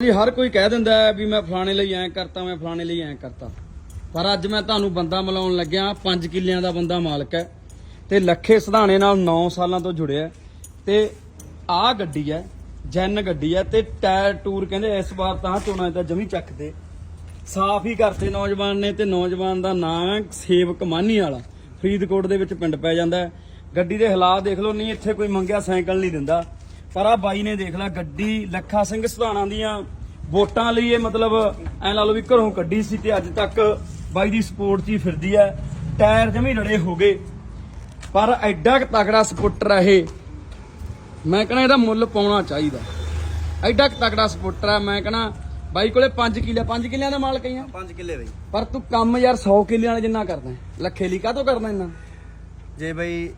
ਜੀ ਹਰ ਕੋਈ ਕਹਿ ਦਿੰਦਾ ਹੈ ਵੀ ਮੈਂ ਫਲਾਣੇ ਲਈ ਐਂ ਕਰਤਾ, ਮੈਂ ਫਲਾਣੇ ਲਈ ਐਂ ਕਰਤਾ। ਪਰ ਅੱਜ ਮੈਂ ਤੁਹਾਨੂੰ ਬੰਦਾ ਮਿਲਾਉਣ ਲੱਗਿਆ 5 ਕਿੱਲਿਆਂ ਦਾ ਬੰਦਾ ਮਾਲਕ ਹੈ ਤੇ ਲੱਖੇ ਸਿਧਾਣੇ ਨਾਲ 9 ਸਾਲਾਂ ਤੋਂ ਜੁੜਿਆ ਤੇ ਆਹ ਗੱਡੀ ਹੈ, ਜੈਨ ਗੱਡੀ ਹੈ ਤੇ ਟਾਇਰ ਟੂਰ ਕਹਿੰਦੇ ਇਸ ਵਾਰ ਤਾਂ ਚੋਣਾਂ ਦਾ ਜਮੀ ਚੱਕਦੇ ਸਾਫ਼ ਹੀ ਕਰਤੇ ਨੌਜਵਾਨ ਨੇ ਤੇ ਨੌਜਵਾਨ ਦਾ ਨਾਮ ਹੈ ਸੇਵਕ ਮਾਨੀ ਵਾਲਾ। ਫਰੀਦਕੋਟ ਦੇ ਵਿੱਚ ਪਿੰਡ ਪੈ ਜਾਂਦਾ ਹੈ। ਗੱਡੀ ਦੇ ਹਾਲਾਤ ਦੇਖ ਲਓ, ਨਹੀਂ ਇੱਥੇ ਕੋਈ ਮੰਗਿਆ ਸਾਈਕਲ ਨਹੀਂ ਦਿੰਦਾ। ਪਰ ਆ ਬਾਈ ਨੇ ਦੇਖ ਲਿਆ ਗੱਡੀ ਲੱਖਾ ਸਿੰਘ ਸੁਧਾਣਾ ਦੀਆਂ ਵੋਟਾਂ ਲਈ ਇਹ ਮਤਲਬ ਐ ਲਾ ਲਓ ਵੀ ਘਰੋਂ ਕੱਢੀ ਸੀ ਤੇ ਅੱਜ ਤੱਕ ਬਾਈ ਦੀ ਸਪੋਰਟ 'ਚ ਹੀ ਫਿਰਦੀ ਹੈ। ਟਾਇਰ ਜਮੀ ਰੜੇ ਹੋ ਗਏ। ਪਰ ਐਡਾ ਕੁ ਤਗੜਾ ਸਪੋਰਟਰ ਹੈ ਇਹ। ਮੈਂ ਕਹਿੰਦਾ ਇਹਦਾ ਮੁੱਲ ਪਾਉਣਾ ਚਾਹੀਦਾ। ਐਡਾ ਕੁ ਤਗੜਾ ਸਪੋਰਟਰ ਹੈ ਮੈਂ ਕਹਿੰਦਾ ਬਾਈ ਕੋਲੇ 5 ਕਿੱਲੇ 5 ਕਿੱਲਿਆਂ ਦਾ ਮਾਲਕ ਹੀ ਆ। 5 ਕਿੱਲੇ ਬਈ। ਪਰ ਤੂੰ ਕੰਮ ਯਾਰ 100 ਕਿੱਲਿਆਂ ਵਾਲੇ ਜਿੰਨਾ ਕਰਦਾ। ਲੱਖੇ ਲਈ ਕਾਹਤੋਂ ਕਰਦਾ ਇੰਨਾ? ਜੇ ਬਈ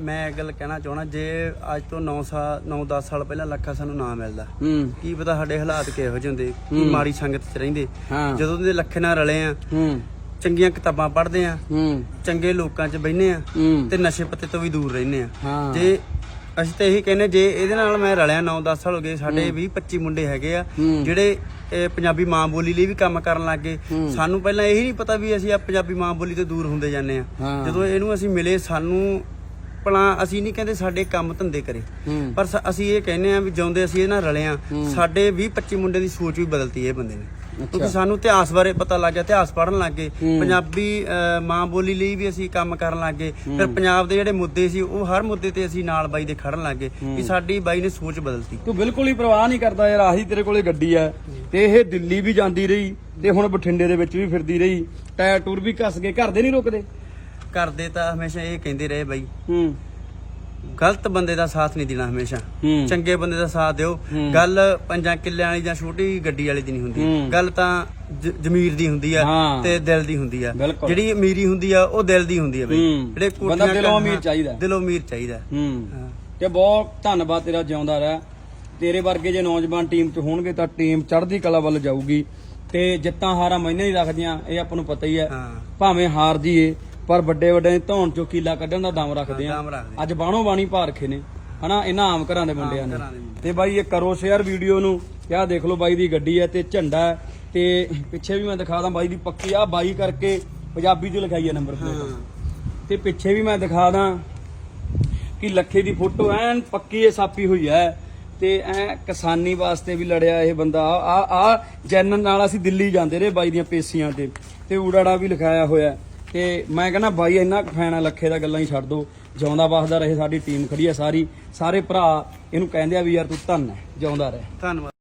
ਮੈਂ ਇਹ ਗੱਲ ਕਹਿਣਾ ਚਾਹਣਾ ਜੇ ਅੱਜ ਤੋਂ 9 ਸਾਲ 9-10 ਸਾਲ ਪਹਿਲਾਂ ਲੱਖਾ ਸਾਨੂੰ ਨਾ ਮਿਲਦਾ ਹੂੰ। ਕੀ ਪਤਾ ਸਾਡੇ ਹਾਲਾਤ ਕਿਹੋ ਜਿਹੇ ਹੁੰਦੇ ਕੀ ਮਾੜੀ ਸੰਗਤ 'ਚ ਰਹਿੰਦੇ। ਹਾਂ। ਜਦੋਂ ਦੇ ਲੱਖੇ ਨਾਲ ਰਲੇ ਆ ਹੂੰ। ਚੰਗੀਆਂ ਕਿਤਾਬਾਂ ਪੜ੍ਹਦੇ ਆ ਹੂੰ। ਚੰਗੇ ਲੋਕਾਂ 'ਚ ਬਹਿੰਦੇ ਆ ਹੂੰ। ਤੇ ਨਸ਼ੇ ਪੱਤੇ ਤੋਂ ਵੀ ਦੂਰ ਰਹਿੰਦੇ ਆ। ਹਾਂ। ਜੇ ਅਸੀਂ ਤਾਂ ਇਹੀ ਕਹਿੰਦੇ ਜੇ ਇਹਦੇ ਨਾਲ ਮੈਂ ਰਲਿਆ 9-10 ਸਾਲ ਹੋ ਗਏ ਸਾਡੇ 20-25 ਮੁੰਡੇ ਹੈਗੇ ਆ ਹੂੰ। ਜਿਹੜੇ ਇਹ ਪੰਜਾਬੀ ਮਾਂ ਬੋਲੀ ਲਈ ਵੀ ਕੰਮ ਕਰਨ ਲੱਗ। ਸਾਨੂੰ ਪਹਿਲਾਂ ਇਹੀ ਨਹੀਂ ਪਤਾ ਵੀ ਅਸੀਂ ਆ ਪੰਜਾਬੀ ਮਾਂ ਬੋਲੀ ਤੋਂ ਦੂਰ ਹੁੰਦੇ ਜਾਂਦੇ ਆ। ਹਾਂ। ਜਦੋਂ ਇਹਨੂੰ ਅਸੀਂ ਮਿਲੇ ਸਾਨੂੰ ਭਲਾ ਅਸੀਂ ਨਹੀਂ ਕਹਿੰਦੇ ਸਾਡੇ ਕੰਮ ਧੰਦੇ ਕਰੇ। ਪਰ ਸ- ਅਸੀਂ ਇਹ ਕਹਿੰਦੇ ਆ ਵੀ ਜਿਉਂਦੇ ਅਸੀਂ ਇਹ ਨਾਲ ਰਲੇ ਆ ਸਾਡੇ 20-25 ਮੁੰਡੇ ਦੀ ਸੋਚ ਵੀ ਬਦਲਤੀ ਇਹ ਬੰਦੇ ਨੇ। ਕਿਉਂਕਿ ਸਾਨੂੰ ਇਤਿਹਾਸ ਬਾਰੇ ਪਤਾ ਲੱਗ ਗਿਆ ਇਤਿਹਾਸ ਪੜ੍ਹਨ ਲੱਗ ਗਏ। ਪੰਜਾਬੀ ਅਹ, ਮਾਂ ਬੋਲੀ ਲਈ ਵੀ ਅਸੀਂ ਕੰਮ ਕਰਨ ਲੱਗ ਗਏ। ਫਿਰ ਪੰਜਾਬ ਦੇ ਜਿਹੜੇ ਮੁੱਦੇ ਸੀ ਉਹ ਹਰ ਮੁੱਦੇ ਤੇ ਅਸੀਂ ਨਾਲ ਬਾਈ ਦੇ ਖੜਨ ਲੱਗ ਗਏ ਵੀ ਸਾਡੀ ਬਾਈ ਨੇ ਸੋਚ ਬਦਲਤੀ। ਤੂੰ ਬਿਲਕੁਲ ਹੀ ਪਰਵਾਹ ਨਹੀਂ ਕਰਦਾ ਯਾਰ ਆਹੀ ਤੇਰੇ ਕੋਲੇ ਗੱਡੀ ਹੈ। ਤੇ ਇਹ ਦਿੱਲੀ ਵੀ ਜਾਂਦੀ ਰਹੀ ਤੇ ਹੁਣ ਬਠਿੰਡੇ ਦੇ ਵਿੱਚ ਵੀ ਫਿਰਦੀ ਰਹੀ। ਟਾਇਰ ਟੂਰ ਵੀ ਕੱਸ ਗਏ ਘਰ ਦੇ ਨਹੀਂ ਰੁਕਦੇ। ਕਰਦੇ ਤਾਂ ਹਮੇਸ਼ਾ ਇਹ ਕਹਿੰਦੇ ਰਹੇ ਬਾਈ ਹੂੰ ਗਲਤ ਬੰਦੇ ਦਾ ਸਾਥ ਨਹੀਂ ਦੇਣਾ ਹਮੇਸ਼ਾ ਹੂੰ ਚੰਗੇ ਬੰਦੇ ਦਾ ਸਾਥ ਦਿਓ ਹੂੰ। ਗੱਲ ਪੰਜਾਂ ਕਿੱਲਿਆਂ ਵਾਲੀ ਜਾਂ ਛੋਟੀ ਗੱਡੀ ਵਾਲੀ ਦੀ ਨਹੀਂ ਹੂੰ। ਹੁੰਦੀ ਗੱਲ ਤਾਂ ਜ- ਜ਼ਮੀਰ ਦੀ ਹੁੰਦੀ ਆ ਹਾਂ। ਤੇ ਦਿਲ ਦੀ ਹੁੰਦੀ ਆ ਬਿਲਕੁਲ। ਜਿਹੜੀ ਅਮੀਰੀ ਹੁੰਦੀ ਆ ਉਹ ਦਿਲ ਦੀ ਹੁੰਦੀ ਆ ਬਈ ਹੂੰ। ਬੰਦਾ ਦਿਲੋਂ ਘਰ- ਅਮੀਰ ਚਾਹੀਦਾ। ਦਿਲੋਂ ਅਮੀਰ ਚਾਹੀਦਾ ਹੂੰ ਹਾਂ। ਤੇ ਬਹੁਤ ਧੰਨਵਾਦ ਤੇਰਾ ਜਿਉਂਦਾ ਰਹਿ ਤੇਰੇ ਵਰਗੇ ਜੇ ਨੌਜਵਾਨ ਟੀਮ 'ਚ ਹੋਣਗੇ ਤਾਂ ਟੀਮ ਚੜ੍ਹਦੀ ਕਲਾ ਵੱਲ ਜਾਊਗੀ ਤੇ ਜਿੱਤਾਂ ਹਾਰਾਂ ਮੈਨੇ ਨਹੀਂ ਰੱਖਦੀਆਂ ਇਹ ਆਪਾਂ ਨੂੰ ਪਤਾ ਹੀ ਹੈ ਹਾਂ ਭਾਵੇਂ ਹਾਰ ਜੀਏ ਪਰ ਵੱਡੇ ਵੱਡੇ ਧੌਣ ਚੋਂ ਕੀਲਾ ਕੱਢਣ ਦਾ ਦਮ ਰੱਖਦੇ ਆ। ਦਮ ਰੱਖਦੇ ਅੱਜ ਬਾਣੋ ਬਾਣੀ ਭਾ ਰੱਖੇ ਨੇ। ਹਨਾ ਇਹਨਾਂ ਆਮ ਘਰਾਂ ਦੇ ਮੁੰਡਿਆਂ ਨੇ। ਘਰਾਂ ਦੇ ਮੁੰਡੇ। ਤੇ ਬਾਈ ਇਹ ਕਰੋ ਸ਼ੇਅਰ ਵੀਡੀਓ ਨੂੰ। ਤੇ ਆਹ ਦੇਖ ਲਓ ਬਾਈ ਦੀ ਗੱਡੀ ਹੈ ਤੇ ਝੰਡਾ ਹੈ। ਤੇ ਪਿੱਛੇ ਵੀ ਮੈਂ ਦਿਖਾ ਦਾਂ ਬਾਈ ਦੀ ਪੱਕੀ। ਆ ਬਾਈ ਕਰਕੇ ਪੰਜਾਬੀ 'ਚ ਲਿਖਾਈ ਹੈ ਨੰਬਰ ਪਲੇਟ ਤੇ ਪਿੱਛੇ ਵੀ ਮੈਂ ਦਿਖਾ ਦਾਂ ਕਿ ਲੱਖੇ ਦੀ ਫੋਟੋ ਐਨ ਪੱਕੀ ਇਹ ਸਾਪੀ ਹੋਈ ਹੈ। ਤੇ ਐ ਕਿਸਾਨੀ ਵਾਸਤੇ ਵੀ ਲੜਿਆ ਇਹ ਬੰਦਾ। ਆ ਆ ਜੈਨ ਨਾਲ ਅਸੀਂ ਦਿੱਲੀ ਜਾਂਦੇ ਰਹੇ ਬਾਈ ਦੀਆਂ ਪੇਸੀਆਂ ਤੇ। ਤੇ ਊੜਾੜਾ ਵੀ ਲਿਖਾਇਆ ਹੋਇਆ। ਤੇ ਮੈਂ ਕਹਿੰਦਾ ਬਾਈ, ਇੰਨਾ ਕੁ ਫੈਨ ਆ, ਲੱਖੇ ਦਾ ਗੱਲਾਂ ਹੀ ਛੱਡ ਦੋ। ਜਿਉਂਦਾ ਵਸਦਾ ਰਹੇ ਸਾਡੀ ਟੀਮ ਖੜੀ ਆ ਸਾਰੀ। ਸਾਰੇ ਭਰਾ ਇਹਨੂੰ ਕਹਿੰਦੇ ਆ ਵੀ ਯਾਰ ਤੂੰ ਧੰਨ ਹੈ, ਜਿਉਂਦਾ ਰਹੇ। ਧੰਨਵਾਦ।